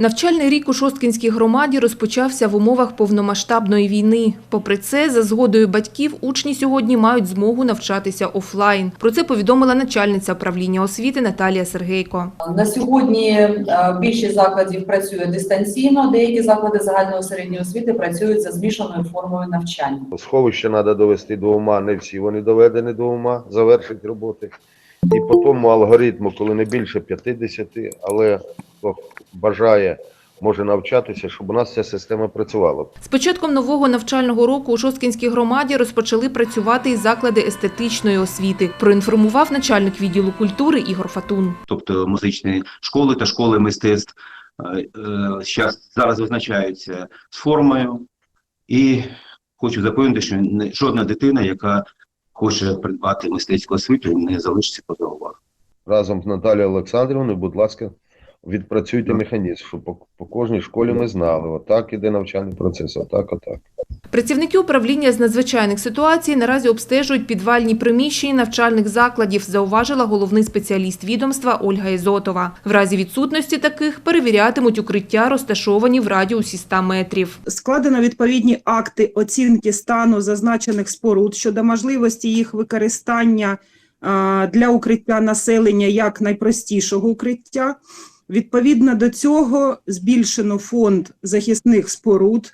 Навчальний рік у Шосткинській громаді розпочався в умовах повномасштабної війни. Попри це, за згодою батьків, учні сьогодні мають змогу навчатися офлайн. Про це повідомила начальниця управління освіти Наталія Сергейко. На сьогодні е, більшість закладів працює дистанційно, деякі заклади загальної середньої освіти працюють за змішаною формою навчання. Сховище треба довести до ума, не всі вони доведені до ума, завершить роботи. І по тому алгоритму, коли не більше 50, але хто бажає, може навчатися, щоб у нас ця система працювала. З початком нового навчального року у Шосткинській громаді розпочали працювати і заклади естетичної освіти. Проінформував начальник відділу культури Ігор Фатун. тобто музичні школи та школи мистецтв е, е, зараз визначаються з формою. І хочу запевнити, що не, жодна дитина, яка хоче придбати мистецьку освіту, не залишиться поза увагою. Разом з Наталією Олександрівною, будь ласка, відпрацюйте механізм, щоб по, по кожній школі ми знали, отак іде навчальний процес, отак, отак. Працівники управління з надзвичайних ситуацій наразі обстежують підвальні приміщення навчальних закладів, зауважила головний спеціаліст відомства Ольга Ізотова. В разі відсутності таких перевірятимуть укриття, розташовані в радіусі 100 метрів. складено відповідні акти оцінки стану зазначених споруд щодо можливості їх використання для укриття населення як найпростішого укриття. Відповідно до цього збільшено фонд захисних споруд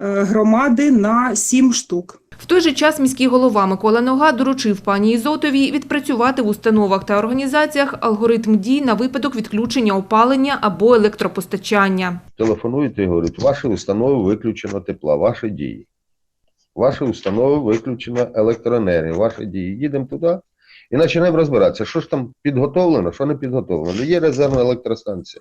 е, громади на 7 штук. В той же час міський голова Микола Нога доручив пані Ізотовій відпрацювати в установах та організаціях алгоритм дій на випадок відключення опалення або електропостачання. Телефонуєте і говорять, ваші установи виключено тепла, ваші дії. Ваші установи виключено електроенергія, ваші дії. Їдемо туди і починаємо розбиратися, що ж там підготовлено, що не підготовлено. Є резервна електростанція,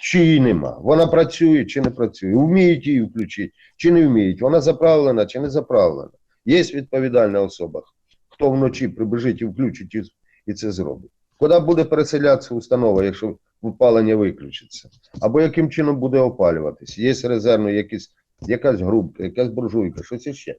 чи її нема. Вона працює чи не працює. Вміють її включити, чи не вміють. Вона заправлена чи не заправлена. Є відповідальна особа, хто вночі прибіжить і включить і- це зробить. Куди буде переселятися установа, якщо опалення виключиться? Або яким чином буде опалюватись? Є резервно якісь, якась група, якась буржуйка, щось іще.